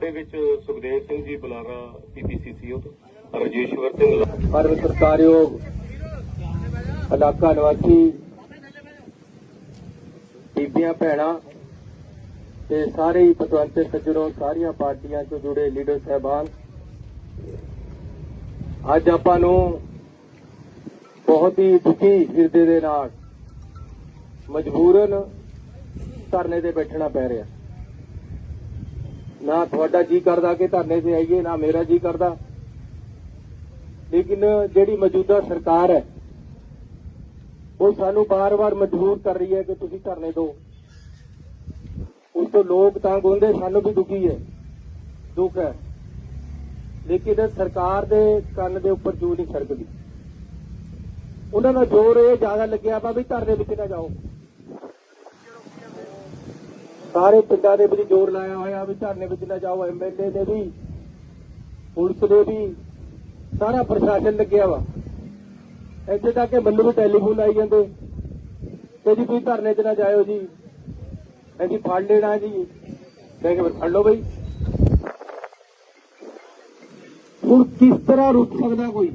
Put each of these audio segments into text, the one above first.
ਸਾਡੇ ਵਿੱਚ ਸੁਖਦੇਵ ਸਿੰਘ ਜੀ, ਬੁਲਾਰਾ ਪੀਪੀਸੀਸੀਓ ਤੋਂ, ਰਜੇਸ਼ਵਰ ਸਿੰਘ ਪਰਮ ਸਤਿਕਾਰਯੋਗ ਇਲਾਕਾ ਨਿਵਾਸੀ, ਬੀਬੀਆਂ, ਭੈਣਾਂ ਤੇ ਸਾਰੇ ਹੀ ਪਤਵੰਤ ਸੱਜਣੋ, ਸਾਰੀਆਂ ਪਾਰਟੀਆਂ ਤੋਂ ਜੁੜੇ ਲੀਡਰ ਸਹਿਬਾਨ, ਅੱਜ ਆਪਾਂ ਨੂੰ ਬਹੁਤ ਹੀ ਦੁਖੀ ਹਿਰਦੇ ਦੇ ਨਾਲ ਮਜਬੂਰਨ ਧਰਨੇ ਤੇ ਬੈਠਣਾ ਪੈ ਰਿਹਾ। ਨਾ ਤੁਹਾਡਾ ਜੀ ਕਰਦਾ ਕਿ ਧਰਨੇ ਤੇ ਆਈਏ, ਨਾ ਮੇਰਾ ਜੀ ਕਰਦਾ। ਲੇਕਿਨ ਜਿਹੜੀ ਮੌਜੂਦਾ ਸਰਕਾਰ ਹੈ, ਉਹ ਸਾਨੂੰ ਬਾਰ-ਬਾਰ ਮਜਬੂਰ ਕਰ ਰਹੀ ਹੈ ਕਿ ਤੁਸੀਂ ਧਰਨੇ ਦਿਓ। ਉਸ ਤੋਂ ਲੋਕ ਤੰਗ ਹੁੰਦੇ, ਸਾਨੂੰ ਵੀ ਦੁਖੀ ਹੈ। ਦੁੱਖ ਹੈ। ਲੇਕਿਨ ਸਰਕਾਰ ਦੇ ਕੰਨ ਦੇ ਉੱਪਰ ਜੂ ਨਹੀਂ ਸਰਕਦੀ ਉਹਨਾਂ ਦਾ ਜ਼ੋਰ ਇਹ ਜ਼ਿਆਦਾ ਲੱਗਿਆ ਵਾ ਵੀ ਧਰਨੇ ਵਿੱਚ ਨਾ ਜਾਓ। ਸਾਰੇ ਪਿੰਡਾਂ ਦੇ ਵਿੱਚ ਜ਼ੋਰ ਲਾਇਆ ਹੋਇਆ ਵੀ ਧਰਨੇ ਵਿੱਚ ਨਾ ਜਾਓ ਐਮਐਲਏ ਦੇ ਵੀ, ਪੁਲਿਸ ਦੇ ਵੀ, ਸਾਰਾ ਪ੍ਰਸ਼ਾਸਨ ਲੱਗਿਆ ਵਾ। ਇੱਥੇ ਤੱਕ ਕਿ ਮੈਨੂੰ ਵੀ ਟੈਲੀਫੋਨ ਆਈ ਜਾਂਦੇ ਕਿ ਜੀ ਤੁਸੀਂ ਧਰਨੇ 'ਚ ਨਾ ਜਾਇਓ ਜੀ, ਅਸੀਂ ਫੜ ਲੈਣਾ ਜੀ। ਮੈਂ ਕਿਹਾ ਫਿਰ ਫੜ ਲਓ ਬਈ। ਹੁਣ ਕਿਸ ਤਰ੍ਹਾਂ ਰੁਕ ਸਕਦਾ ਕੋਈ?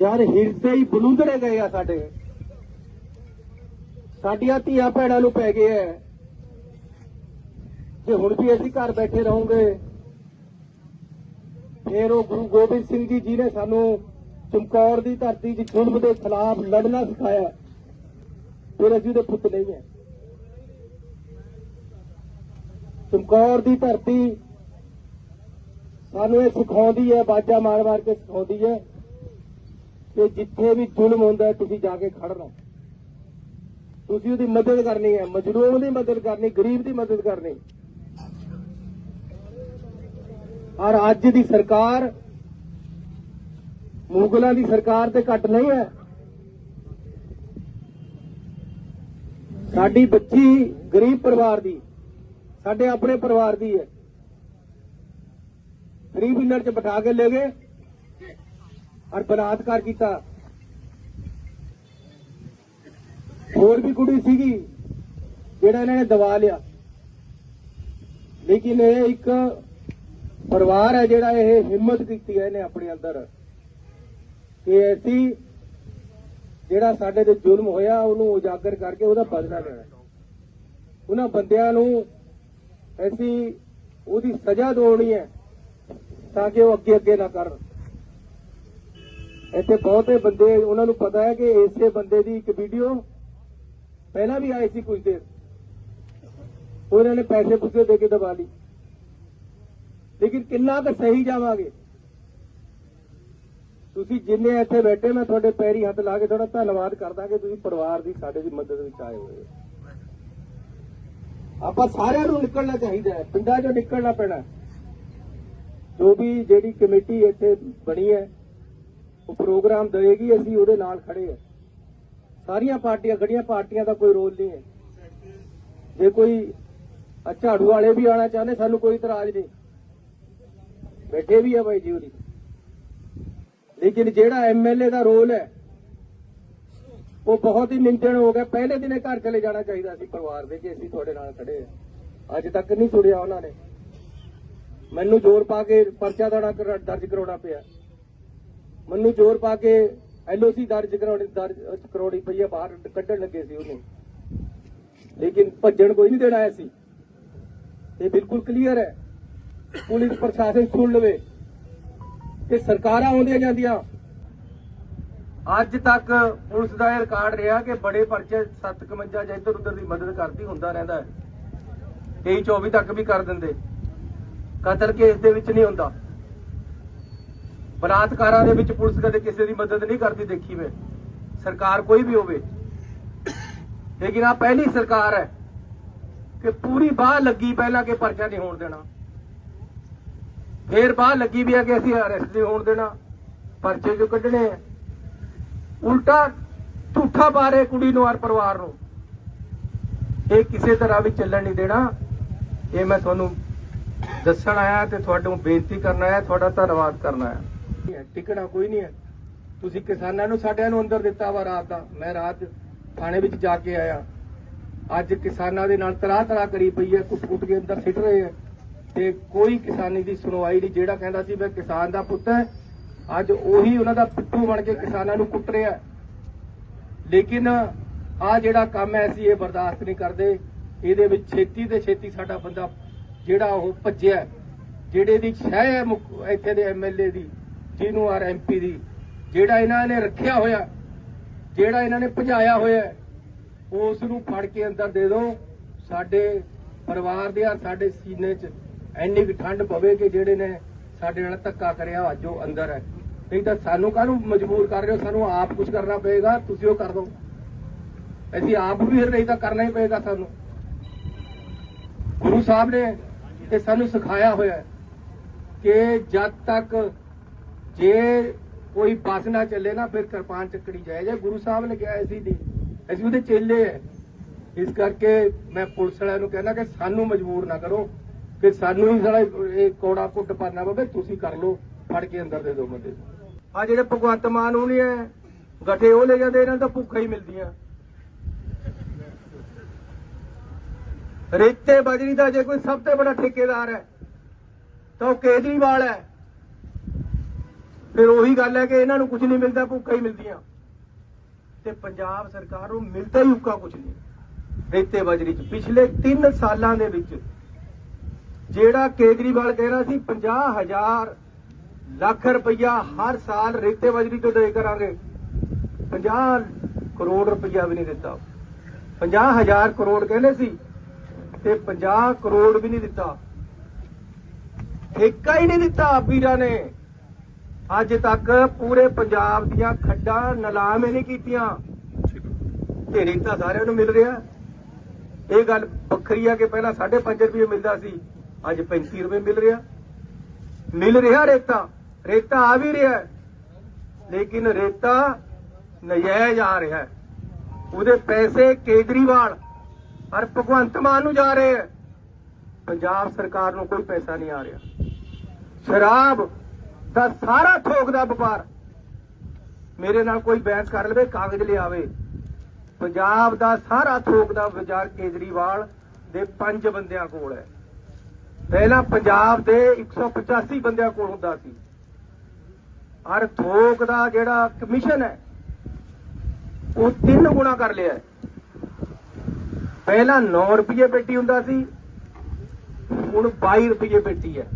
ਯਾਰ ਹਿਰਦੇ ਹੀ ਬਲੂੰਦੜੇ ਗਏ ਆ ਸਾਡੇ। ਸਾਡੀਆਂ ਧੀਆਂ ਭੈਣਾਂ ਨੂੰ ਪੈ ਗਏ ਐ। ਕਿ ਹੁਣ ਵੀ ਅਸੀਂ ਘਰ ਬੈਠੇ ਰਹੋਗੇ, ਫਿਰ ਉਹ ਗੁਰੂ ਗੋਬਿੰਦ ਸਿੰਘ ਜੀ ਜੀ ਨੇ ਸਾਨੂੰ ਚਮਕੌਰ ਦੀ ਧਰਤੀ 'ਚ ਜ਼ੁਲਮ ਦੇ ਖਿਲਾਫ ਲੜਨਾ ਸਿਖਾਇਆ, ਫਿਰ ਅਸੀਂ ਉਹਦੇ ਪੁੱਤ ਨਹੀਂ ਹੈ। ਚਮਕੌਰ ਦੀ ਧਰਤੀ ਸਾਨੂੰ ਇਹ ਸਿਖਾਉਂਦੀ ਹੈ, ਬਾਜਾ ਮਾਰ ਮਾਰ ਕੇ ਸਿਖਾਉਂਦੀ ਹੈ ਕਿ ਜਿੱਥੇ ਵੀ ਜ਼ੁਲਮ ਹੁੰਦਾ ਤੁਸੀਂ ਜਾ ਕੇ ਖੜਨਾ ਤੁਸੀਂ ਉਹਦੀ ਮਦਦ ਕਰਨੀ ਹੈ, ਮਜਲੂਮ ਦੀ ਮਦਦ ਕਰਨੀ, ਗਰੀਬ ਦੀ ਮਦਦ ਕਰਨੀ। ਔਰ ਅੱਜ ਦੀ ਸਰਕਾਰ ਮੁਗਲਾਂ ਦੀ ਸਰਕਾਰ ਤੇ ਘੱਟ ਨਹੀਂ ਹੈ। ਸਾਡੀ ਬੱਚੀ ਗਰੀਬ ਪਰਿਵਾਰ ਦੀ, ਸਾਡੇ ਆਪਣੇ ਪਰਿਵਾਰ ਦੀ ਹੈ। ਗਰੀਬ ਇਨਰ ਚ ਬਿਠਾ ਕੇ ਲੈ ਗਏ ਔਰ ਬਲਾਤਕਾਰ ਕੀਤਾ। ਹੋਰ ਵੀ ਕੁੜੀ ਸੀਗੀ ਜਿਹੜਾ ਇਹਨਾਂ ਨੇ ਦਵਾ ਲਿਆ। ਲੇਕਿਨ ਇਹ ਇੱਕ ਪਰਿਵਾਰ ਹੈ ਜਿਹੜਾ ਇਹ ਹਿੰਮਤ ਕੀਤੀ ਹੈ ਇਹਨੇ ਆਪਣੇ ਅੰਦਰ। ਕਿ ਐਸੀ ਜਿਹੜਾ ਸਾਡੇ ਤੇ ਜ਼ੁਲਮ ਹੋਇਆ, ਉਹਨੂੰ ਉਜਾਗਰ ਕਰਕੇ ਉਹਦਾ ਬਦਲਾ ਲੈਣਾ। ਉਹਨਾਂ ਬੰਦਿਆਂ ਨੂੰ ਐਸੀ ਉਹਦੀ ਸਜ਼ਾ ਦਿਵਾਉਣੀ ਹੈ ਤਾਂ ਕਿ ਉਹ ਅੱਗੇ ਅੱਗੇ ਨਾ ਕਰਨ। ਇੱਥੇ ਬਹੁਤੇ ਬੰਦੇ, ਉਹਨਾਂ ਨੂੰ ਪਤਾ ਹੈ ਕਿ ਇਸੇ ਬੰਦੇ ਦੀ ਇੱਕ ਵੀਡੀਓ ਪਹਿਲਾਂ ਵੀ ਆਈ ਸੀ ਕੁਝ ਦੇਰ। ਉਹਨਾਂ ਨੇ ਪੈਸੇ ਪੁੱਛੇ ਦੇ ਕੇ ਦਬਾ ਲਈ। ਲੇਕਿਨ ਕਿੰਨਾ ਕੁ ਸਹੀ ਜਾਵਾਂਗੇ। ਤੁਸੀਂ ਜਿੰਨੇ ਇੱਥੇ ਬੈਠੇ, ਮੈਂ ਤੁਹਾਡੇ ਪੈਰੀ ਹੱਥ ਲਾ ਕੇ ਤੁਹਾਡਾ ਧੰਨਵਾਦ ਕਰਦਾ ਕਿ ਤੁਸੀਂ ਪਰਿਵਾਰ ਦੀ ਸਾਡੇ ਦੀ ਮਦਦ ਵਿੱਚ ਆਏ ਹੋਏ ਹੋ। ਆਪਾਂ ਸਾਰਿਆਂ ਨੂੰ ਨਿਕਲਣਾ ਚਾਹੀਦਾ ਹੈ, ਪਿੰਡਾਂ 'ਚੋਂ ਨਿਕਲਣਾ ਪੈਣਾ ਜੋ ਵੀ ਜਿਹੜੀ ਕਮੇਟੀ ਇੱਥੇ ਬਣੀ ਹੈ, ਉਹ ਪ੍ਰੋਗਰਾਮ ਦੇਵੇਗੀ, ਅਸੀਂ ਉਹਦੇ ਨਾਲ ਖੜੇ ਹਾਂ। ਸਾਰੀਆਂ ਪਾਰਟੀਆਂ, ਖੜੀਆਂ ਪਾਰਟੀਆਂ ਦਾ ਕੋਈ ਰੋਲ ਨਹੀਂ ਹੈ। ਜੇ ਕੋਈ ਝਾੜੂ ਵਾਲੇ ਵੀ ਆਣਾ ਚਾਹੁੰਦੇ, ਸਾਨੂੰ ਕੋਈ ਇਤਰਾਜ਼ ਨਹੀਂ। ਬੈਠੇ ਵੀ ਆ ਬਾਈ ਜੀ। ਉਹਦੀ ਲੇਕਿਨ ਜਿਹੜਾ ਐਮਐਲਏ ਦਾ ਰੋਲ ਹੈ, ਉਹ ਬਹੁਤ ਹੀ ਨਿੰਦਣ ਹੋ ਗਿਆ। ਪਹਿਲੇ ਦਿਨੇ ਘਰ ਚਲੇ ਜਾਣਾ ਚਾਹੀਦਾ ਸੀ ਪਰਿਵਾਰ ਦੇ ਕਿ ਅਸੀਂ ਤੁਹਾਡੇ ਨਾਲ ਖੜੇ ਆ ਅੱਜ ਤੱਕ ਨਹੀਂ ਸੁਣਿਆ ਉਹਨਾਂ ਨੇ। ਮੈਨੂੰ ਜ਼ੋਰ ਪਾ ਕੇ ਪਰਚਾ ਦੜਾ ਦਰਜ ਕਰਾਉਣਾ ਪਿਆ। ਮੈਨੂੰ ਜ਼ੋਰ ਪਾ ਕੇ ਐਲਓਸੀ ਦਰਜ ਕਰਾਉਣੀ ਦਰਜ ਕਰਾਉਣੀ ਪਈ ਆ, ਬਾਹਰ ਕੱਢਣ ਲੱਗੇ ਸੀ ਉਹਨੂੰ। ਲੇਕਿਨ ਭੱਜਣ ਕੋਈ ਨਹੀਂ ਦੇਣਾ ਆਇਆ ਸੀ। ਇਹ ਬਿਲਕੁਲ ਕਲੀਅਰ ਹੈ। ਪੁਲਿਸ ਪ੍ਰਸ਼ਾਸਨ ਸੁਣ ਲਵੇ ਕਿ ਸਰਕਾਰਾਂ ਆਉਂਦੀਆਂ ਜਾਂਦੀਆਂ। ਅੱਜ ਤੱਕ ਪੁਲਿਸ ਦਾ ਇਹ ਰਿਕਾਰਡ ਰਿਹਾ ਕਿ ਬੜੇ ਪਰਚੇ 751 ਜਾਂ ਇੱਧਰ ਉੱਧਰ ਦੀ ਮਦਦ ਕਰਦੀ ਹੁੰਦਾ ਰਹਿੰਦਾ ਹੈ। 23 24 ਤੱਕ ਵੀ ਕਰ ਦਿੰਦੇ। ਕਤਲ ਕੇਸ ਦੇ ਵਿੱਚ ਨਹੀਂ ਹੁੰਦਾ। ਬਲਾਤਕਾਰਾਂ ਦੇ ਵਿੱਚ ਪੁਲਿਸ ਕਦੇ ਕਿਸੇ ਦੀ ਮਦਦ ਨਹੀਂ ਕਰਦੀ ਦੇਖੀ ਮੈਂ ਸਰਕਾਰ ਕੋਈ ਵੀ ਹੋਵੇ। ਲੇਕਿਨ ਆ ਪਹਿਲੀ ਸਰਕਾਰ ਹੈ ਕਿ ਪੂਰੀ ਬਾਹ ਲੱਗੀ ਪਹਿਲਾਂ ਕਿ ਪਰਚਾ ਨਹੀਂ ਹੋਣ ਦੇਣਾ। ਫੇਰ ਬਾਹ ਲੱਗੀ ਵੀ ਆ ਕਿ ਅਸੀਂ ਅਰੈਸਟ ਨਹੀਂ ਹੋਣ ਦੇਣਾ। ਪਰਚੇ ਜੋ ਕੱਢਣੇ ਆ। ਉਲਟਾ ਝੂਠਾ ਬਾਰੇ ਕੁੜੀ ਨੂੰ ਔਰ ਪਰਿਵਾਰ ਨੂੰ। ਇਹ ਕਿਸੇ ਤਰ੍ਹਾਂ ਵੀ ਚੱਲਣ ਨਹੀਂ ਦੇਣਾ। ਇਹ ਮੈਂ ਤੁਹਾਨੂੰ ਦੱਸਣ ਆਇਆ ਤੇ ਤੁਹਾਨੂੰ ਬੇਨਤੀ ਕਰਨ ਆਇਆ, ਤੁਹਾਡਾ ਧੰਨਵਾਦ ਕਰਨ ਆਇਆ। ਟਿਕਣਾ ਕੋਈ ਨਹੀਂ ਹੈ। ਤੁਸੀਂ ਕਿਸਾਨਾਂ ਨੂੰ ਸਾਡਿਆਂ ਨੂੰ ਅੰਦਰ ਦਿੱਤਾ ਵਾ ਰਾਤ ਦਾ। ਮੈਂ ਰਾਤ ਥਾਣੇ ਵਿੱਚ ਜਾ ਕੇ ਆਇਆ। ਅੱਜ ਕਿਸਾਨਾਂ ਦੇ ਨਾਲ ਤਰਾ ਤਰਾ ਕਰੀ ਪਈ ਹੈ ਕੁੱਟ ਕੁੱਟ ਕੇ ਅੰਦਰ ਸਿੱਟ ਰਹੇ ਹੈ। ਤੇ ਕੋਈ ਕਿਸਾਨੀ ਦੀ ਸੁਣਵਾਈ ਨਹੀਂ। ਜਿਹੜਾ ਕਹਿੰਦਾ ਸੀ ਮੈਂ ਕਿਸਾਨ ਦਾ ਪੁੱਤ ਹੈ, ਅੱਜ ਉਹੀ ਉਹਨਾਂ ਦਾ ਪਿੱਠੂ ਬਣ ਕੇ ਕਿਸਾਨਾਂ ਨੂੰ ਕੁੱਟ ਰਿਹਾ ਲੇਕਿਨ ਆ ਜਿਹੜਾ ਕੰਮ ਹੈ, ਅਸੀਂ ਇਹ ਬਰਦਾਸ਼ਤ ਨਹੀਂ ਕਰਦੇ। ਇਹਦੇ ਵਿੱਚ ਛੇਤੀ ਤੇ ਛੇਤੀ ਸਾਡਾ ਬੰਦਾ ਜਿਹੜਾ ਉਹ ਭੱਜਿਆ ਜਿਹੜੇ ਦੀ ਸ਼ਹਿ ਹੈ ਮੁੱਖ- ਇੱਥੇ ਦੇ ਐਮਐਲਏ ਦੀ, ਜਿਹਨੂੰ ਆਰ ਐਮਪੀ ਦੀ, ਜਿਹੜਾ ਇਹਨਾਂ ਨੇ ਰੱਖਿਆ ਹੋਇਆ, ਜਿਹੜਾ ਇਹਨਾਂ ਨੇ ਭਜਾਇਆ ਹੋਇਆ ਉਸ ਨੂੰ ਫੜ ਕੇ ਅੰਦਰ ਦੇ ਦਿਓ। ਸਾਡੇ ਪਰਿਵਾਰ ਦੇ ਆ, ਸਾਡੇ ਸੀਨੇ 'ਚ ਇੰਨੀ ਕੁ ਠੰਡ ਪਵੇ ਕਿ ਜਿਹੜੇ ਨੇ ਸਾਡੇ ਨਾਲ ਧੱਕਾ ਕਰਿਆ ਅੱਜ ਉਹ ਅੰਦਰ ਹੈ। ਨਹੀਂ ਤਾਂ ਸਾਨੂੰ ਕਾਹਨੂੰ ਮਜਬੂਰ ਕਰ ਰਹੇ ਹੋ? ਸਾਨੂੰ ਆਪ ਕੁਝ ਕਰਨਾ ਪਏਗਾ, ਤੁਸੀਂ ਉਹ ਕਰ ਦਿਓ ਅਸੀਂ ਆਪ ਵੀ ਫਿਰ ਨਹੀਂ ਤਾਂ ਕਰਨਾ ਹੀ ਪਏਗਾ ਸਾਨੂੰ। ਗੁਰੂ ਸਾਹਿਬ ਨੇ ਇਹ ਸਾਨੂੰ ਸਿਖਾਇਆ ਹੋਇਆ ਕਿ ਜਦ ਤੱਕ ਜੇ ਕੋਈ ਬੱਸ ਨਾ ਚੱਲੇ ਨਾ, ਫਿਰ ਕਿਰਪਾਨ ਚੱਕੜੀ ਜਾਏ। ਜੇ ਗੁਰੂ ਸਾਹਿਬ ਨੇ ਕਿਹਾ ਸੀ ਨਹੀਂ, ਅਸੀਂ ਉਹਦੇ ਚੇਲੇ ਹੈ। ਇਸ ਕਰਕੇ ਮੈਂ ਪੁਲਿਸ ਵਾਲਿਆਂ ਨੂੰ ਕਹਿੰਦਾ ਕਿ ਸਾਨੂੰ ਮਜਬੂਰ ਨਾ ਕਰੋ। ਕਿ ਸਾਨੂੰ ਹੀ ਸਾਲਾ ਇਹ ਕੋੜਾ ਕੁੱਟ ਪਾਣਾ ਪਵੇ ਤੁਸੀਂ ਕਰ ਲਓ, ਫੜ ਕੇ ਅੰਦਰ ਦੇ ਦਿਓ ਬੰਦੇ ਆ ਜਿਹੜੇ ਭਗਵੰਤ ਮਾਨ ਉਹ ਨਹੀਂ ਹੈ ਗੱਠੇ ਉਹ ਲੈ ਜਾਂਦੇ, ਇਹਨਾਂ ਤਾਂ ਭੁੱਖਾ ਹੀ ਮਿਲਦੀਆਂ। ਰੇਤੇ ਬਜਰੀ ਦਾ ਜੇ ਕੋਈ ਸਭ ਤੋਂ ਵੱਡਾ ਠੇਕੇਦਾਰ ਹੈ ਤਾਂ ਉਹ ਕੇਜਰੀਵਾਲ ਹੈ ਫਿਰ ਉਹੀ ਗੱਲ ਹੈ ਕਿ ਇਹਨਾਂ ਨੂੰ ਕੁਝ ਨਹੀਂ ਮਿਲਦਾ, ਭੁੱਖਾ ਹੀ ਮਿਲਦੀਆਂ। ਤੇ ਪੰਜਾਬ ਸਰਕਾਰ ਨੂੰ ਮਿਲਦਾ ਹੀ ਉੱਕਾ ਕੁਝ ਨਹੀਂ। ਰੇਤੇ ਬਜਰੀ ਚ ਪਿਛਲੇ 3 ਸਾਲਾਂ ਦੇ ਵਿੱਚ ਜਿਹੜਾ ਕੇਜਰੀਵਾਲ ਕਹਿ ਰਿਹਾ ਸੀ 50000 ਲੱਖ ਰੁਪਇਆ ਹਰ ਸਾਲ ਰੇਤੇ ਬਜਰੀ ਤੋਂ ਦੇ ਕਰਾਂਗੇ। 50 ਕਰੋੜ ਰੁਪਇਆ ਵੀ ਨਹੀਂ ਦਿੱਤਾ। 50000 ਕਰੋੜ ਕਹਿੰਦੇ ਸੀ ਤੇ 50 ਕਰੋੜ ਵੀ ਨਹੀਂ ਦਿੱਤਾ। ਠੇਕਾ ਹੀ ਨਹੀਂ ਦਿੱਤਾ ਵੀਰਾਂ ਨੇ। ਅੱਜ ਤੱਕ ਪੂਰੇ ਪੰਜਾਬ ਦੀਆਂ ਖੱਡਾਂ ਨਿਲਾਮ ਹੀ ਨਹੀਂ ਕੀਤੀਆਂ। ਤੇ ਰੇਤਾ ਸਾਰਿਆਂ ਨੂੰ ਮਿਲ ਰਿਹਾ। ਇਹ ਗੱਲ ਵੱਖਰੀ ਆ ਕਿ ਪਹਿਲਾਂ 5.5 ਰੁਪਏ ਮਿਲਦਾ ਸੀ। ਅੱਜ 35 ਰੁਪਏ ਮਿਲ ਰਿਹਾ। ਮਿਲ ਰਿਹਾ ਰੇਤਾ। ਰੇਤਾ ਆ ਵੀ ਰਿਹਾ ਲੇਕਿਨ ਰੇਤਾ ਨਜਾਇਜ਼ ਆ ਰਿਹਾ ਉਹਦੇ ਪੈਸੇ ਕੇਜਰੀਵਾਲ ਔਰ ਭਗਵੰਤ ਮਾਨ ਨੂੰ ਜਾ ਰਹੇ ਹੈ। ਪੰਜਾਬ ਸਰਕਾਰ ਨੂੰ ਕੋਈ ਪੈਸਾ ਨਹੀਂ ਆ ਰਿਹਾ। ਸ਼ਰਾਬ ਦਾ ਸਾਰਾ ਥੋਕ ਦਾ ਵਪਾਰ ਮੇਰੇ ਨਾਲ ਕੋਈ ਬਹਿਸ ਕਰ ਲਵੇ, ਕਾਗਜ਼ ਲਿਆਵੇ। ਪੰਜਾਬ ਦਾ ਸਾਰਾ ਥੋਕ ਦਾ ਬਾਜ਼ਾਰ ਕੇਜਰੀਵਾਲ ਦੇ ਪੰਜ ਬੰਦਿਆਂ ਕੋਲ ਹੈ। ਪਹਿਲਾਂ ਪੰਜਾਬ ਦੇ 185 ਬੰਦਿਆਂ ਕੋਲ ਹੁੰਦਾ ਸੀ। ਹਰ ਥੋਕ ਦਾ ਜਿਹੜਾ ਕਮਿਸ਼ਨ ਹੈ, ਉਹ ਤਿੰਨ ਗੁਣਾ ਕਰ ਲਿਆ ਪਹਿਲਾਂ 9 ਰੁਪਏ ਪੇਟੀ ਹੁੰਦਾ ਸੀ, ਹੁਣ 22 ਰੁਪਏ ਪੇਟੀ ਹੈ।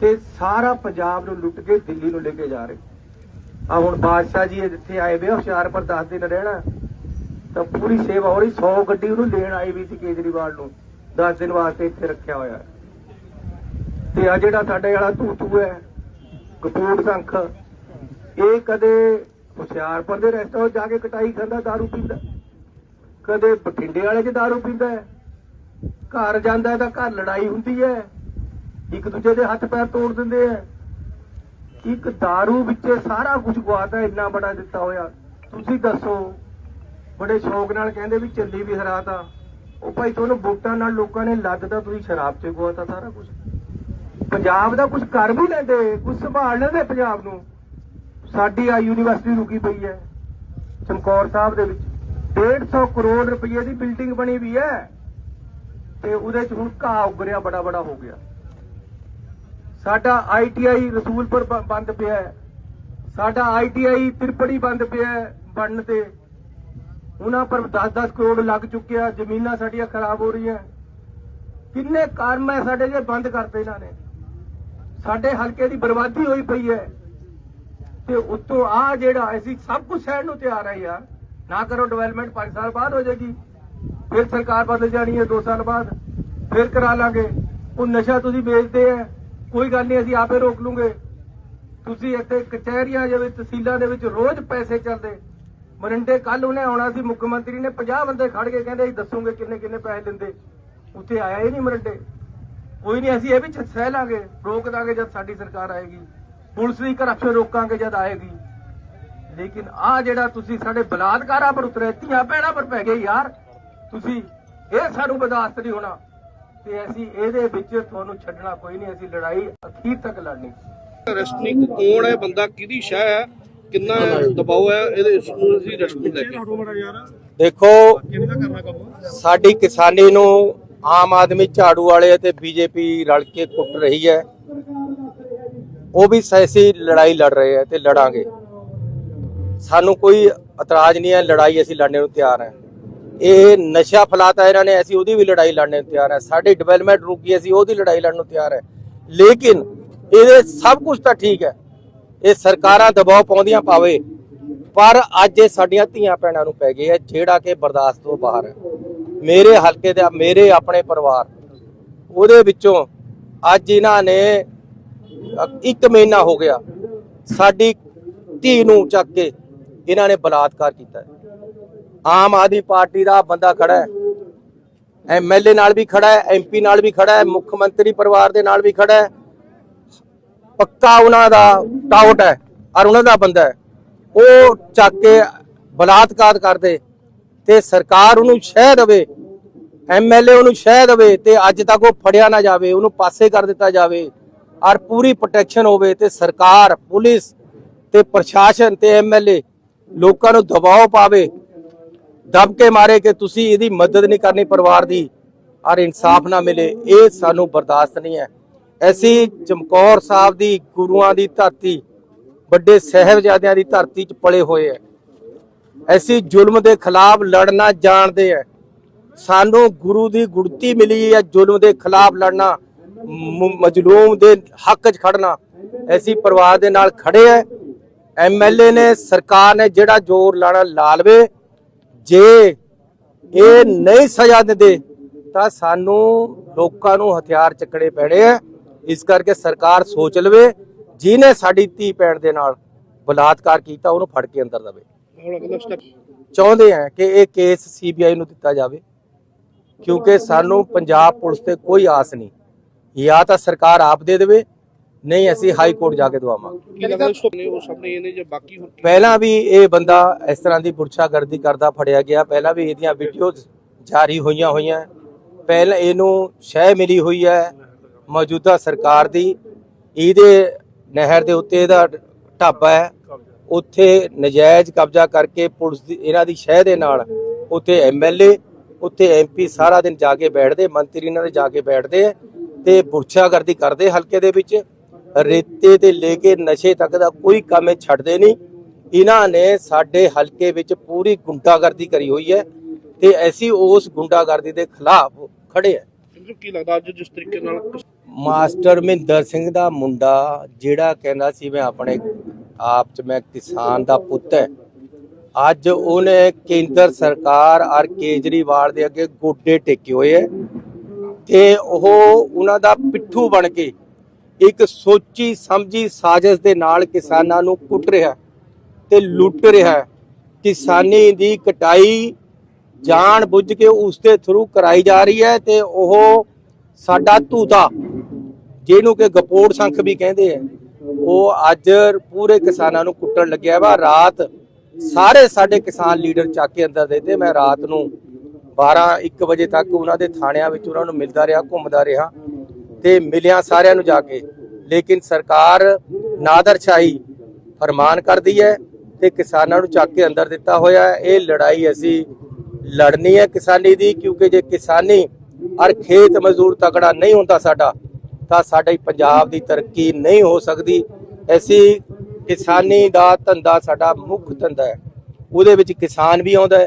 ਤੇ ਸਾਰਾ ਪੰਜਾਬ ਨੂੰ ਲੁੱਟ ਕੇ ਦਿੱਲੀ ਨੂੰ ਲੈ ਕੇ ਜਾ ਰਹੇ। ਆ ਹੁਣ ਬਾਦਸ਼ਾਹ ਜੀ ਜਿੱਥੇ ਆਏ ਵੇ, ਹੁਸ਼ਿਆਰਪੁਰ 10 ਦਿਨ ਰਹਿਣਾ। ਤਾਂ ਪੂਰੀ ਸੇਵਾ ਹੋ ਰਹੀ 100 ਗੱਡੀ ਉਹਨੂੰ ਲੈਣ ਆਈ ਵੀ ਸੀ ਕੇਜਰੀਵਾਲ ਨੂੰ। 10 ਦਿਨ ਵਾਸਤੇ ਇੱਥੇ ਰੱਖਿਆ ਹੋਇਆ ਹੈ। ਤੇ ਆ ਜਿਹੜਾ ਸਾਡੇ ਵਾਲਾ ਧੂਤੂ ਹੈ ਕਪੂਰ ਸੰਖ ਇਹ ਕਦੇ ਹੁਸ਼ਿਆਰਪੁਰ ਦੇ ਰੈਸਟੋਰੈਂਟ ਜਾ ਕੇ ਕਟਾਈ ਖਾਂਦਾ दारू ਪੀਂਦਾ ਕਦੇ ਬਠਿੰਡੇ ਵਾਲੇ 'ਚ दारू ਪੀਂਦਾ ਹੈ। ਘਰ ਜਾਂਦਾ ਹੈ ਤਾਂ ਘਰ ਲੜਾਈ ਹੁੰਦੀ ਹੈ ਇੱਕ ਦੂਜੇ ਦੇ ਹੱਥ ਪੈਰ ਤੋੜ ਦਿੰਦੇ ਆ ਇੱਕ दारू ਵਿੱਚ ਸਾਰਾ ਕੁਝ ਗਵਾਤਾ ਇੰਨਾ ਬੜਾ ਦਿੱਤਾ ਹੋਇਆ ਤੁਸੀਂ ਦੱਸੋ ਬੜੇ ਸ਼ੌਕ ਨਾਲ ਕਹਿੰਦੇ ਵੀ ਚੱਲੀ ਵੀ ਹਰਾਤਾ ਉਹ ਭਾਈ ਤੁਹਾਨੂੰ ਵੋਟਾਂ ਨਾਲ ਲੋਕਾਂ ਨੇ ਲੱਦਦਾ ਤੁਸੀਂ ਸ਼ਰਾਬ 'ਚ ਗਵਾਤਾ ਸਾਰਾ ਕੁਝ ਪੰਜਾਬ ਦਾ ਕੁਝ ਕਰ ਵੀ ਲੈਂਦੇ ਕੁਝ ਸੰਭਾਲ ਲੈਂਦੇ ਪੰਜਾਬ ਨੂੰ। ਸਾਡੀ ਆ ਯੂਨੀਵਰਸਿਟੀ ਰੁਕੀ ਪਈ ਹੈ, ਚਮਕੌਰ ਸਾਹਿਬ ਦੇ ਵਿੱਚ। 150 ਕਰੋੜ ਰੁਪਏ ਦੀ ਬਿਲਡਿੰਗ ਬਣੀ ਵੀ ਹੈ, ਤੇ ਉਹਦੇ 'ਚ ਹੁਣ ਘਾਹ ਉੱਗ ਰਿਹਾ ਬੜਾ ਬੜਾ ਹੋ ਗਿਆ। ਸਾਡਾ ਆਈਟੀਆਈ ਰਸੂਲਪੁਰ ਬੰਦ ਪਿਆ ਹੈ। ਸਾਡਾ ਆਈਟੀਆਈ ਤਿਰਪੜੀ ਬੰਦ ਪਿਆ ਹੈ ਬਣਨ ਤੇ। ਉਹਨਾਂ ਪਰ 10-10 ਕਰੋੜ ਲੱਗ ਚੁੱਕਿਆ ਜ਼ਮੀਨਾਂ ਸਾਡੀਆਂ ਖਰਾਬ ਹੋ ਰਹੀਆਂ। ਕਿੰਨੇ ਕਾਰਮ ਹੈ ਸਾਡੇ ਜੇ ਬੰਦ ਕਰਤੇ ਇਹਨਾਂ ਨੇ। ਸਾਡੇ ਹਲਕੇ ਦੀ ਬਰਬਾਦੀ ਹੋਈ ਪਈ ਹੈ। ਤੇ ਉੱਤੋਂ ਆ ਜਿਹੜਾ ਅਸੀਂ ਸਭ ਕੁਝ ਸਹਿਣ ਨੂੰ ਤਿਆਰ ਹੈ ਯਾਰ ਨਾ ਕਰੋ ਡਿਵੈਲਪਮੈਂਟ 5 ਸਾਲ ਬਾਅਦ ਹੋ ਜਾਏਗੀ। ਫਿਰ ਸਰਕਾਰ ਬਦਲ ਜਾਣੀ ਹੈ 2 ਸਾਲ ਬਾਅਦ। ਫਿਰ ਕਰਾ ਲਾਂਗੇ। ਉਹ ਨਸ਼ਾ ਤੁਸੀਂ ਵੇਚਦੇ ਆ। ਕੋਈ ਗੱਲ ਨਹੀਂ, ਅਸੀਂ ਆਪੇ ਰੋਕ ਲੂਗੇ। ਤੁਸੀਂ ਇੱਥੇ ਕਚਹਿਰੀਆਂ ਦੇ ਵਿੱਚ, ਤਹਿਸੀਲਾਂ ਦੇ ਵਿੱਚ ਰੋਜ਼ ਪੈਸੇ ਚੱਲਦੇ। ਮਰਿੰਡੇ ਕੱਲ ਉਹਨੇ ਆਉਣਾ ਸੀ, ਮੁੱਖ ਮੰਤਰੀ ਨੇ 50 ਬੰਦੇ ਖੜ ਕੇ ਕਹਿੰਦੇ ਅਸੀਂ ਦੱਸੂਗੇ ਕਿੰਨੇ ਕਿੰਨੇ ਪੈਸੇ ਦਿੰਦੇ। ਉੱਥੇ ਆਇਆ ਹੀ ਨਹੀਂ ਮਰਿੰਡੇ। ਕੋਈ ਨਹੀਂ, ਅਸੀਂ ਇਹ ਵੀ ਸਹਿ ਲਾਂਗੇ, ਰੋਕ ਦਾਂਗੇ ਜਦ ਸਾਡੀ ਸਰਕਾਰ ਆਏਗੀ। ਪੁਲਿਸ ਦੀ ਕਰਪਸ਼ਨ ਰੋਕਾਂਗੇ ਜਦ ਆਏਗੀ। ਲੇਕਿਨ ਆ ਜਿਹੜਾ ਤੁਸੀਂ ਸਾਡੇ ਬਲਾਤਕਾਰਾਂ ਪਰ ਉਤਰੇ ਧੀਆਂ ਭੈਣਾਂ ਪਰ ਪੈ ਗਏ ਯਾਰ। ਤੁਸੀਂ ਇਹ ਸਾਨੂੰ ਬਰਦਾਸ਼ਤ ਨਹੀਂ ਹੋਣਾ। ਤੇ ਅਸੀਂ ਇਹਦੇ ਵਿੱਚ ਤੁਹਾਨੂੰ ਛੱਡਣਾ ਕੋਈ ਨਹੀਂ, ਅਸੀਂ ਲੜਾਈ ਅਖੀਰ ਤੱਕ ਲੜਨੀ। ਰੈਸਟਨਿਕ ਕੌਣ ਹੈ, ਬੰਦਾ ਕਿਹਦੀ ਸ਼ਾਹ ਹੈ? ਕਿੰਨਾ ਦਬਾਅ ਹੈ? ਇਹਦੇ ਇਸ ਨੂੰ ਅਸੀਂ ਰੈਸਟ ਲੈ ਕੇ ਦੇਖੋ ਸਾਡੀ ਕਿਸਾਨੀ ਨੂੰ ਆਮ ਆਦਮੀ ਝਾੜੂ ਵਾਲੇ ਅਤੇ ਬੀਜੇਪੀ ਰਲ ਕੇ ਕੁੱਟ ਰਹੀ ਹੈ। ਉਹ ਵੀ ਸੈਸੀ ਲੜਾਈ ਲੜ ਰਹੇ ਹੈ ਤੇ ਲੜਾਂਗੇ। ਸਾਨੂੰ ਕੋਈ ਇਤਰਾਜ਼ ਨਹੀਂ ਹੈ ਲੜਾਈ ਅਸੀਂ ਲੜਨੇ ਨੂੰ ਤਿਆਰ ਹਾਂ। ਇਹ ਨਸ਼ਾ ਫਲਾਤਾ ਇਹਨਾਂ ਨੇ ਅਸੀਂ ਉਹਦੀ ਵੀ ਲੜਾਈ ਲੜਨੇ ਨੂੰ ਤਿਆਰ ਹਾਂ। ਸਾਡੀ ਡਿਵੈਲਪਮੈਂਟ ਰੁਕੀ ਅਸੀਂ ਉਹਦੀ ਲੜਾਈ ਲੜਨ ਨੂੰ ਤਿਆਰ ਹੈ। ਲੇਕਿਨ ਇਹਦੇ ਸਭ ਕੁਝ ਤਾਂ ਠੀਕ ਹੈ। ਇਹ ਸਰਕਾਰਾਂ ਦਬਾਅ ਪਾਉਂਦੀਆਂ ਪਾਵੇ ਪਰ ਅੱਜ ਇਹ ਸਾਡੀਆਂ ਧੀਆਂ ਭੈਣਾਂ ਨੂੰ ਪੈ ਗਏ ਹੈ ਜਿਹੜਾ ਕਿ ਬਰਦਾਸ਼ਤ ਤੋਂ ਬਾਹਰ ਹੈ ਮੇਰੇ ਹਲਕੇ ਦੇ, ਮੇਰੇ ਆਪਣੇ ਪਰਿਵਾਰ, ਉਹਦੇ ਵਿੱਚੋਂ ਅੱਜ ਇਹਨਾਂ ਨੇ ਇੱਕ ਮਹੀਨਾ ਹੋ ਗਿਆ, ਸਾਡੀ ਧੀ ਨੂੰ ਚੱਕ ਕੇ ਇਹਨਾਂ ਨੇ ਬਲਾਤਕਾਰ ਕੀਤਾ ਆਮ ਆਦਮੀ ਪਾਰਟੀ ਦਾ ਬੰਦਾ ਖੜਾ ਹੈ ਐਮਐਲਏ ਨਾਲ ਵੀ ਖੜਾ ਹੈ ਐਮਪੀ ਨਾਲ ਵੀ ਖੜਾ ਹੈ, ਮੁੱਖ ਮੰਤਰੀ ਪਰਿਵਾਰ ਦੇ ਨਾਲ ਵੀ ਖੜਾ ਹੈ ਪੱਕਾ ਉਹਨਾਂ ਦਾ ਟਾਊਟ ਹੈ, ਔਰ ਉਹਨਾਂ ਦਾ ਬੰਦਾ ਹੈ। ਉਹ ਚੱਕ ਕੇ ਬਲਾਤਕਾਰ ਕਰਦੇ ਤੇ ਸਰਕਾਰ ਉਹਨੂੰ ਸ਼ਹਿ ਦੇਵੇ ਐਮਐਲਏ ਉਹਨੂੰ ਸ਼ਹਿ ਦੇਵੇ ਤੇ ਅੱਜ ਤੱਕ ਉਹ ਫੜਿਆ ਨਾ ਜਾਵੇ, ਉਹਨੂੰ ਪਾਸੇ ਕਰ ਦਿੱਤਾ ਜਾਵੇ, ਔਰ ਪੂਰੀ ਪ੍ਰੋਟੈਕਸ਼ਨ ਹੋਵੇ ਤੇ ਸਰਕਾਰ, ਪੁਲਿਸ ਤੇ ਪ੍ਰਸ਼ਾਸਨ ਤੇ ਐਮਐਲਏ ਲੋਕਾਂ ਨੂੰ ਦਬਾਅ ਪਾਵੇ, ਦਬ ਕੇ ਮਾਰੇ ਕਿ ਤੁਸੀਂ ਇਹਦੀ ਮਦਦ ਨਹੀਂ ਕਰਨੀ ਪਰਿਵਾਰ ਦੀ, ਔਰ ਇਨਸਾਫ ਨਾ ਮਿਲੇ, ਇਹ ਸਾਨੂੰ ਬਰਦਾਸ਼ਤ ਨਹੀਂ ਹੈ। ਅਸੀਂ ਚਮਕੌਰ ਸਾਹਿਬ ਦੀ ਗੁਰੂਆਂ ਦੀ ਧਰਤੀ, ਵੱਡੇ ਸਾਹਿਬਜ਼ਾਦਿਆਂ ਦੀ ਧਰਤੀ 'ਚ ਪਲੇ ਹੋਏ ਹੈ। ਅਸੀਂ ਜ਼ੁਲਮ ਦੇ ਖਿਲਾਫ ਲੜਨਾ ਜਾਣਦੇ ਹੈ। ਸਾਨੂੰ ਗੁਰੂ ਦੀ ਗੁੜਤੀ ਮਿਲੀ ਹੈ ਜ਼ੁਲਮ ਦੇ ਖਿਲਾਫ ਲੜਨਾ ਮਜ਼ਲੂਮ ਦੇ ਹੱਕ 'ਚ ਖੜਨਾ। ਐਸੀ ਪਰਿਵਾਰ ਦੇ ਨਾਲ ਖੜੇ ਹੈ। ਐਮਐਲਏ ਨੇ, ਸਰਕਾਰ ਨੇ ਜਿਹੜਾ ਜ਼ੋਰ ਲਾਣਾ, ਲਾ ਲਵੇ। ਜੇ ਇਹ ਨਹੀਂ ਸਜ਼ਾ ਦਿੰਦੇ, ਤਾਂ ਸਾਨੂੰ ਲੋਕਾਂ ਨੂੰ ਹਥਿਆਰ ਚੱਕਣੇ ਪੈਣੇ ਆ ਇਸ ਕਰਕੇ ਸਰਕਾਰ ਸੋਚ ਲਵੇ ਜਿਹਨੇ ਸਾਡੀ ਧੀ ਭੈਣ ਦੇ ਨਾਲ ਬਲਾਤਕਾਰ ਕੀਤਾ ਉਹਨੂੰ ਫੜ ਕੇ ਅੰਦਰ ਦਵੇ। ਚਾਹੁੰਦੇ ਆ ਕਿ ਇਹ ਕੇਸ ਸੀਬੀਆਈ ਨੂੰ ਦਿੱਤਾ ਜਾਵੇ ਕਿਉਂਕਿ ਸਾਨੂੰ ਪੰਜਾਬ ਪੁਲਿਸ ਤੇ ਕੋਈ ਆਸ ਨਹੀਂ। ਜਾਂ ਤਾਂ ਸਰਕਾਰ ਆਪ ਦੇ ਦੇਵੇ ਨਹੀਂ ਅਸੀਂ ਹਾਈ ਕੋਰਟ ਜਾ ਕੇ ਦਵਾਵਾਂਗੇ। ਪਹਿਲਾਂ ਵੀ ਇਹ ਬੰਦਾ ਇਸ ਤਰ੍ਹਾਂ ਦੀ ਪੁਰਸ਼ਾਗਰਦੀ ਕਰਦਾ ਫੜਿਆ ਗਿਆ ਪਹਿਲਾਂ ਵੀ ਇਹਦੀਆਂ ਵੀਡੀਓਜ਼ ਜਾਰੀ ਹੋਈਆਂ ਹੋਈਆਂ। ਪਹਿਲਾਂ ਇਹਨੂੰ ਸ਼ਹਿ ਮਿਲੀ ਹੋਈ ਹੈ ਮੌਜੂਦਾ ਸਰਕਾਰ ਦੀ, ਇਹਦੇ ਨਹਿਰ ਦੇ ਉੱਤੇ ਇਹਦਾ ਢਾਬਾ ਹੈ। ਉੱਥੇ ਨਜਾਇਜ਼ ਕਬਜ਼ਾ ਕਰਕੇ ਪੁਲਿਸ ਦੀ, ਇਹਨਾਂ ਦੀ ਸ਼ਹਿ ਦੇ ਨਾਲ ਉੱਥੇ ਐਮਐਲਏ ਉੱਥੇ ਐਮਪੀ ਸਾਰਾ ਦਿਨ ਜਾ ਕੇ ਬੈਠਦੇ, ਮੰਤਰੀ ਇਹਨਾਂ ਦੇ ਜਾ ਕੇ ਬੈਠਦੇ ਹੈ ਤੇ ਪੁਰਸ਼ਾਗਰਦੀ ਕਰਦੇ ਹਲਕੇ ਦੇ ਵਿੱਚ। ਰੇਤੇ ਤੇ ਲੈ ਕੇ ਨਸ਼ੇ ਤੱਕ ਦਾ ਕੋਈ ਕੰਮ ਇਹ ਛੱਡਦੇ ਨਹੀਂ। ਇਹਨਾਂ ਨੇ ਸਾਡੇ ਹਲਕੇ ਵਿੱਚ ਪੂਰੀ ਗੁੰਡਾਗਰਦੀ ਕਰੀ ਹੋਈ ਹੈ ਤੇ ਅਸੀਂ ਉਸ ਗੁੰਡਾਗਰਦੀ ਦੇ ਖਿਲਾਫ ਖੜੇ ਹਾਂ। ਤੁਹਾਨੂੰ ਕੀ ਲੱਗਦਾ ਅੱਜ ਜਿਸ ਤਰੀਕੇ ਨਾਲ ਮਾਸਟਰ ਮਹਿੰਦਰ ਸਿੰਘ ਦਾ ਮੁੰਡਾ, ਜਿਹੜਾ ਕਹਿੰਦਾ ਸੀ ਮੈਂ ਆਪਣੇ ਆਪ ਚ ਮੈਂ ਕਿਸਾਨ ਦਾ ਪੁੱਤ ਹੈ ਅੱਜ ਉਹਨੇ ਕੇਂਦਰ ਸਰਕਾਰ ਔਰ ਕੇਜਰੀਵਾਲ ਦੇ ਅੱਗੇ ਗੋਡੇ ਟੇਕੇ ਹੋਏ ਹੈ ਤੇ ਉਹ ਉਹਨਾਂ ਦਾ ਪਿੱਠੂ ਬਣ ਕੇ ਇੱਕ ਸੋਚੀ ਸਮਝੀ ਸਾਜ਼ਿਸ਼ ਦੇ ਨਾਲ ਕਿਸਾਨਾਂ ਨੂੰ ਕੁੱਟ ਰਿਹਾ ਤੇ ਲੁੱਟ ਰਿਹਾ ਕਿਸਾਨੀ ਦੀ ਕਟਾਈ ਜਾਣ ਬੁੱਝ ਕੇ ਉਸ ਦੇ ਥਰੂ ਕਰਾਈ ਜਾ ਰਹੀ ਹੈ ਤੇ ਉਹ ਸਾਡਾ ਧੂਤਾ, ਜਿਹਨੂੰ ਕਿ ਗਪੋੜ ਸੰਖ ਵੀ ਕਹਿੰਦੇ ਆ, ਉਹ ਅੱਜ ਪੂਰੇ ਕਿਸਾਨਾਂ ਨੂੰ ਕੁੱਟਣ ਲੱਗਿਆ ਵਾ। ਰਾਤ ਸਾਰੇ ਸਾਡੇ ਕਿਸਾਨ ਲੀਡਰ ਚੱਕ ਕੇ ਅੰਦਰ ਦੇ ਮੈਂ ਰਾਤ ਨੂੰ 12 1 ਵਜੇ ਤੱਕ ਉਹਨਾਂ ਦੇ ਥਾਣਿਆਂ ਵਿੱਚ ਉਹਨਾਂ ਨੂੰ ਮਿਲਦਾ ਰਿਹਾ, ਘੁੰਮਦਾ ਰਿਹਾ ਤੇ ਮਿਲਿਆ ਸਾਰਿਆਂ ਨੂੰ ਜਾ ਕੇ। ਲੇਕਿਨ ਸਰਕਾਰ ਨਾਦਰਸ਼ਾਹੀ ਫਰਮਾਨ ਕਰਦੀ ਹੈ ਤੇ ਕਿਸਾਨਾਂ ਨੂੰ ਚੱਕ ਕੇ ਅੰਦਰ ਦਿੱਤਾ ਹੋਇਆ। ਇਹ ਲੜਾਈ ਅਸੀਂ ਲੜਨੀ ਹੈ ਕਿਸਾਨੀ ਦੀ, ਕਿਉਂਕਿ ਜੇ ਕਿਸਾਨੀ ਔਰ ਖੇਤ ਮਜ਼ਦੂਰ ਤਕੜਾ ਨਹੀਂ ਹੁੰਦਾ ਸਾਡਾ, ਤਾਂ ਸਾਡੇ ਪੰਜਾਬ ਦੀ ਤਰੱਕੀ ਨਹੀਂ ਹੋ ਸਕਦੀ। ਐਸੀ ਕਿਸਾਨੀ ਦਾ ਧੰਦਾ ਸਾਡਾ ਮੁੱਖ ਧੰਦਾ ਹੈ। ਉਹਦੇ ਵਿੱਚ ਕਿਸਾਨ ਵੀ ਆਉਂਦਾ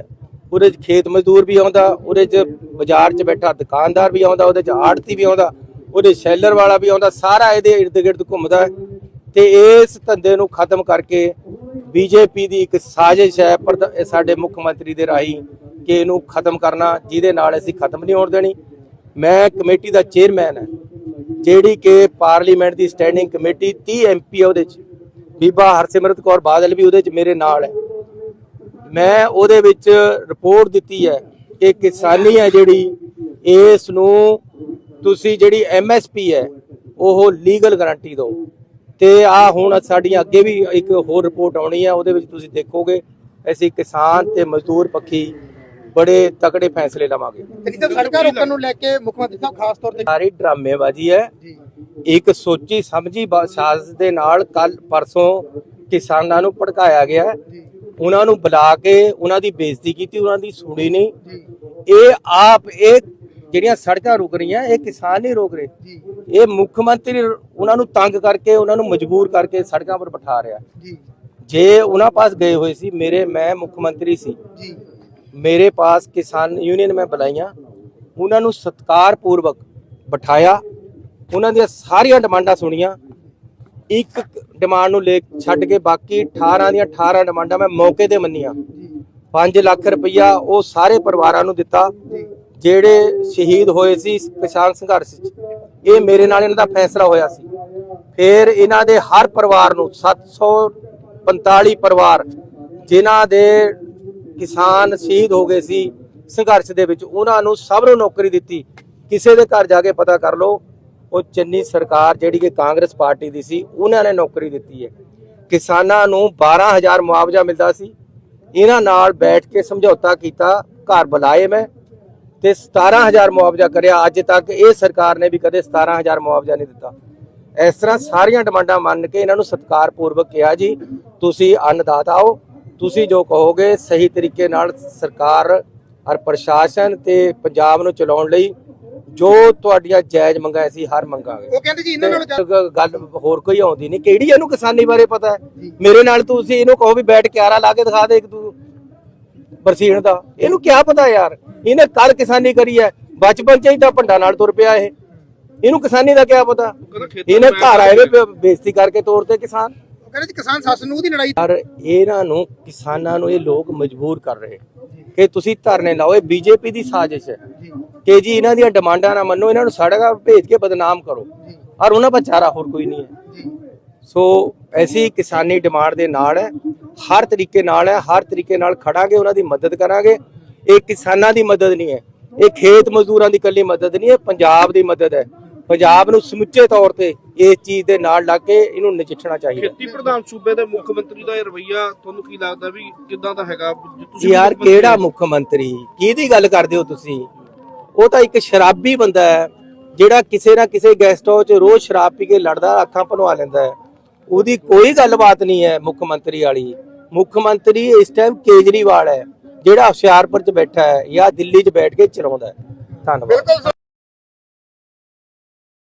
ਉਹਦੇ 'ਚ ਖੇਤ ਮਜ਼ਦੂਰ ਵੀ ਆਉਂਦਾ, ਉਹਦੇ 'ਚ ਬਾਜ਼ਾਰ 'ਚ ਬੈਠਾ ਦੁਕਾਨਦਾਰ ਵੀ ਆਉਂਦਾ, ਉਹਦੇ 'ਚ ਆੜਤੀ ਵੀ ਆਉਂਦਾ, ਉਹਦੇ ਸ਼ੈਲਰ ਵਾਲਾ ਵੀ ਆਉਂਦਾ, ਸਾਰਾ ਇਹਦੇ ਇਰਦ ਗਿਰਦ ਘੁੰਮਦਾ ਹੈ। ਤੇ ਇਸ ਧੰਦੇ ਨੂੰ ਖਤਮ ਕਰਕੇ ਬੀਜੇਪੀ ਦੀ ਇੱਕ ਸਾਜ਼ਿਸ਼ ਹੈ ਪਰ ਸਾਡੇ ਮੁੱਖ ਮੰਤਰੀ ਦੇ ਰਾਹੀਂ ਕਿ ਇਹਨੂੰ ਖਤਮ ਕਰਨਾ, ਜਿਹਦੇ ਨਾਲ ਅਸੀਂ ਖਤਮ ਨਹੀਂ ਹੋਣ ਦੇਣੀ। ਮੈਂ ਕਮੇਟੀ ਦਾ ਚੇਅਰਮੈਨ ਹਾਂ, ਜਿਹੜੀ ਕਿ ਪਾਰਲੀਮੈਂਟ ਦੀ ਸਟੈਂਡਿੰਗ ਕਮੇਟੀ 30 ਐਮਪੀ ਉਹਦੇ ਚ। ਬੀਬਾ ਹਰਸਿਮਰਤ ਕੌਰ ਬਾਦਲ ਵੀ ਉਹਦੇ ਚ ਮੇਰੇ ਨਾਲ ਹੈ। ਮੈਂ ਉਹਦੇ ਵਿੱਚ ਰਿਪੋਰਟ ਦਿੱਤੀ ਹੈ ਕਿ ਕਿਸਾਨੀ ਹੈ ਜਿਹੜੀ, ਇਸ ਨੂੰ ਤੁਸੀਂ ਜਿਹੜੀ ਐਮਐਸਪੀ ਹੈ, ਉਹ ਲੀਗਲ ਗਾਰੰਟੀ ਦਿਓ। ਤੇ ਆ ਹੁਣ ਸਾਡੀਆਂ ਅੱਗੇ ਵੀ ਇੱਕ ਹੋਰ ਰਿਪੋਰਟ ਆਉਣੀ ਹੈ, ਉਹਦੇ ਵਿੱਚ ਤੁਸੀਂ ਦੇਖੋਗੇ, ਅਸੀਂ ਕਿਸਾਨ ਤੇ ਮਜ਼ਦੂਰ ਪੱਖੀ ਬੜੇ ਤਕੜੇ ਫੈਸਲੇ ਲਵਾਂਗੇ। ਜਿੱਦਾਂ ਸੜਕਾਂ ਰੋਕਣ ਨੂੰ ਲੈ ਕੇ ਮੁੱਖ ਮੰਤਰੀ ਸਾਹਿਬ ਖਾਸ ਤੌਰ ਤੇ ਸਾਰੀ ਡਰਾਮੇਬਾਜ਼ੀ ਹੈ। ਇੱਕ ਸੋਚੀ ਸਮਝੀ ਸਾਜ਼ਿਸ਼ ਦੇ ਨਾਲ ਕੱਲ ਪਰਸੋਂ ਕਿਸਾਨਾਂ ਨੂੰ ਭੜਕਾਇਆ ਗਿਆ। ਉਹਨਾਂ ਨੂੰ ਬੁਲਾ ਕੇ ਉਹਨਾਂ ਦੀ ਬੇਇੱਜ਼ਤੀ ਕੀਤੀ ਉਹਨਾਂ ਦੀ ਸੁਣੀ ਨਹੀਂ। ਇਹ ਆਪ ਇਹ ਜਿਹੜੀਆਂ ਸੜਕਾਂ ਰੁਕ ਰਹੀਆਂ ਇਹ ਕਿਸਾਨ ਨਹੀਂ ਰੋਕ ਰਹੇ। ਇਹ ਮੁੱਖ ਮੰਤਰੀ ਉਹਨਾਂ ਨੂੰ ਤੰਗ ਕਰਕੇ ਉਹਨਾਂ ਨੂੰ ਮਜਬੂਰ ਕਰਕੇ ਸੜਕਾਂ ਪਰ ਬਿਠਾ ਰਿਹਾ। ਜੇ। ਉਹਨਾਂ ਪਾਸ ਗਏ ਹੋਏ ਸੀ ਮੇਰੇ ਮੈਂ ਮੁੱਖ ਮੰਤਰੀ ਸੀ ਜੀ ਮੇਰੇ ਪਾਸ ਕਿਸਾਨ ਯੂਨੀਅਨ ਮੈਂ ਬੁਲਾਈਆਂ ਉਹਨਾਂ ਨੂੰ ਸਤਿਕਾਰਪੂਰਵਕ ਬਿਠਾਇਆ। ਉਹਨਾਂ ਦੀਆਂ ਸਾਰੀਆਂ ਡਿਮਾਂਡਾਂ ਸੁਣੀਆਂ। ਇੱਕ ਡਿਮਾਂਡ ਨੂੰ ਲੈ ਛੱਡ ਕੇ ਬਾਕੀ 18 ਦੀਆਂ 18 ਡਿਮਾਂਡਾਂ ਮੈਂ ਮੌਕੇ ਤੇ ਮੰਨੀਆਂ। 5 ਲੱਖ ਰੁਪਈਆ ਉਹ ਸਾਰੇ ਪਰਿਵਾਰਾਂ ਨੂੰ ਦਿੱਤਾ, ਜਿਹੜੇ ਸ਼ਹੀਦ ਹੋਏ ਸੀ ਕਿਸਾਨ ਸੰਘਰਸ਼ 'ਚ ਇਹ ਮੇਰੇ ਨਾਲ ਇਹਨਾਂ ਦਾ ਫੈਸਲਾ ਹੋਇਆ ਸੀ। ਫਿਰ ਇਹਨਾਂ ਦੇ ਹਰ ਪਰਿਵਾਰ ਨੂੰ 745 ਪਰਿਵਾਰ, ਜਿਨ੍ਹਾਂ ਦੇ ਕਿਸਾਨ ਸ਼ਹੀਦ ਹੋ ਗਏ ਸੀ ਸੰਘਰਸ਼ ਦੇ ਵਿੱਚ, ਉਹਨਾਂ ਨੂੰ ਸਭ ਨੂੰ ਨੌਕਰੀ ਦਿੱਤੀ। ਕਿਸੇ ਦੇ ਘਰ ਜਾ ਕੇ ਪਤਾ ਕਰ ਲਓ, ਉਹ ਚੰਨੀ ਸਰਕਾਰ ਜਿਹੜੀ ਕਿ ਕਾਂਗਰਸ ਪਾਰਟੀ ਦੀ ਸੀ, ਉਹਨਾਂ ਨੇ ਨੌਕਰੀ ਦਿੱਤੀ ਹੈ। ਕਿਸਾਨਾਂ ਨੂੰ 12000 ਮੁਆਵਜ਼ਾ ਮਿਲਦਾ ਸੀ। ਇਹਨਾਂ ਨਾਲ ਬੈਠ ਕੇ ਸਮਝੌਤਾ ਕੀਤਾ, ਘਰ ਬੁਲਾਏ ਮੈਂ ਤੇ 17000 ਮੁਆਵਜ਼ਾ ਕਰਿਆ। ਅੱਜ ਤੱਕ ਇਹ ਸਰਕਾਰ ਨੇ ਵੀ ਕਦੇ 17000 ਮੁਆਵਜ਼ਾ ਨਹੀਂ ਦਿੱਤਾ। ਇਸ ਤਰ੍ਹਾਂ ਸਾਰੀਆਂ ਡਿਮਾਂਡਾਂ ਮੰਨ ਕੇ ਇਹਨਾਂ ਨੂੰ ਸਤਿਕਾਰਪੂਰਵਕ ਕਿਹਾ ਜੀ, ਤੁਸੀਂ ਅੰਨਦਾਤਾ ਹੋ। ਤੁਸੀਂ ਜੋ ਕਹੋਗੇ ਸਹੀ ਤਰੀਕੇ ਨਾਲ ਸਰਕਾਰ ਔਰ ਪ੍ਰਸ਼ਾਸਨ ਤੇ ਪੰਜਾਬ ਨੂੰ ਚਲਾਉਣ ਲਈ ਜੋ ਤੁਹਾਡੀਆਂ ਜਾਇਜ਼ ਮੰਗਾਂ ਸੀ ਹਰ ਮੰਗਾਂਗੇ। ਉਹ ਕਹਿੰਦੇ ਜੀ ਇਹਨਾਂ ਨਾਲ ਤੇ ਗੱਲ ਹੋਰ ਕੋਈ ਆਉਂਦੀ ਨਹੀਂ ਕਿਹੜੀ ਇਹਨੂੰ ਕਿਸਾਨੀ ਬਾਰੇ ਪਤਾ ਹੈ? ਮੇਰੇ ਨਾਲ ਤੁਸੀਂ ਇਹਨੂੰ ਕਹੋ ਵੀ ਬੈਠ ਕੇ ਆਰਾ ਲਾ ਕੇ ਦਿਖਾ ਦੇ ਇੱਕ ਤੂੰ ਬਰਸੀਨ ਦਾ। ਇਹਨੂੰ ਕੀ ਪਤਾ ਯਾਰ? ਇਹਨੇ ਕੱਲ ਕਿਸਾਨੀ ਕਰੀ ਹੈ ਬਚਪਨ ਚ ਹੀ ਤਾਂ ਭੰਡਾ ਨਾਲ ਤੁਰ ਪਿਆ ਇਹ। ਇਹਨੂੰ ਕਿਸਾਨੀ ਦਾ ਕੀ ਪਤਾ? ਇਹਨੇ ਘਰ ਆਏ ਵੇ ਬੇਇੱਜ਼ਤੀ ਕਰਕੇ ਤੋਰਤੇ ਕਿਸਾਨ। ਕਹਿੰਦੇ ਜੀ ਕਿਸਾਨ ਸੱਸ ਨੂੰ ਦੀ ਲੜਾਈ ਪਰ ਇਹਨਾਂ ਨੂੰ ਕਿਸਾਨਾਂ ਨੂੰ ਇਹ ਲੋਕ ਮਜਬੂਰ ਕਰ ਰਹੇ ਕਿ ਤੁਸੀਂ ਧਰਨੇ ਲਾਓ ਇਹ ਬੀਜੇਪੀ ਦੀ ਸਾਜ਼ਿਸ਼ ਹੈ। ਕਿ ਜੀ ਇਹਨਾਂ ਦੀਆਂ ਡਿਮਾਂਡਾਂ ਨਾ ਮੰਨੋ ਇਹਨਾਂ ਨੂੰ ਸੜਕਾਂ ਭੇਜ ਕੇ ਬਦਨਾਮ ਕਰੋ। ਔਰ ਉਹਨਾਂ ਦਾ ਚਾਰਾ ਹੋਰ ਕੋਈ ਨਹੀਂ ਹੈ। ਸੋ ਐਸੀ ਕਿਸਾਨੀ ਡਿਮਾਂਡ ਦੇ ਨਾਲ ਹੈ ਹਰ ਤਰੀਕੇ ਨਾਲ ਹੈ ਹਰ ਤਰੀਕੇ ਨਾਲ ਖੜਾਂਗੇ ਉਹਨਾਂ ਦੀ ਮਦਦ ਕਰਾਂਗੇ। ਇਹ ਕਿਸਾਨਾਂ ਦੀ ਮਦਦ ਨਹੀਂ ਹੈ ਇਹ ਖੇਤ ਮਜ਼ਦੂਰਾਂ ਦੀ ਇਕੱਲੀ ਮਦਦ ਨਹੀਂ ਹੈ ਪੰਜਾਬ ਦੀ ਮਦਦ ਹੈ। ਪੰਜਾਬ ਨੂੰ ਸਮੁੱਚੇ ਤੌਰ ਤੇ ਇਸ ਚੀਜ਼ ਦੇ ਨਾਲ ਲੱਗ ਕੇ ਇਹਨੂੰ ਨਜਿੱਠਣਾ ਚਾਹੀਦਾ। ਖੇਤੀ ਪ੍ਰਧਾਨ ਸੂਬੇ ਦੇ ਮੁੱਖ ਮੰਤਰੀ ਦਾ ਇਹ ਰਵਈਆ ਤੁਹਾਨੂੰ ਕੀ ਲੱਗਦਾ ਵੀ ਕਿਦਾਂ ਦਾ ਹੈਗਾ? ਤੁਸੀਂ ਯਾਰ ਕਿਹੜਾ ਮੁੱਖ ਮੰਤਰੀ? ਕਿਹਦੀ ਗੱਲ ਕਰਦੇ ਹੋ ਤੁਸੀਂ? ਉਹ ਤਾਂ ਇੱਕ ਸ਼ਰਾਬੀ ਬੰਦਾ ਹੈ ਜਿਹੜਾ ਕਿਸੇ ਨਾ ਕਿਸੇ ਗੈਸਟ ਹਾਊਸ 'ਚ ਰੋਜ਼ ਸ਼ਰਾਬ ਪੀ ਕੇ ਲੜਦਾ ਅੱਖਾਂ ਭਨਵਾ ਲੈਂਦਾ ਹੈ। ਉਹਦੀ ਕੋਈ ਗੱਲਬਾਤ ਨਹੀਂ ਹੈ ਮੁੱਖ ਮੰਤਰੀ ਵਾਲੀ। ਮੁੱਖ ਮੰਤਰੀ ਇਸ ਟਾਈਮ ਕੇਜਰੀਵਾਲ ਹੈ ਜਿਹੜਾ ਹੁਸ਼ਿਆਰਪੁਰ 'ਚ ਬੈਠਾ ਹੈ ਜਾਂ ਦਿੱਲੀ 'ਚ ਬੈਠ ਕੇ ਚਲਾਉਂਦਾ ਹੈ। ਧੰਨਵਾਦ। ਬਿਲਕੁਲ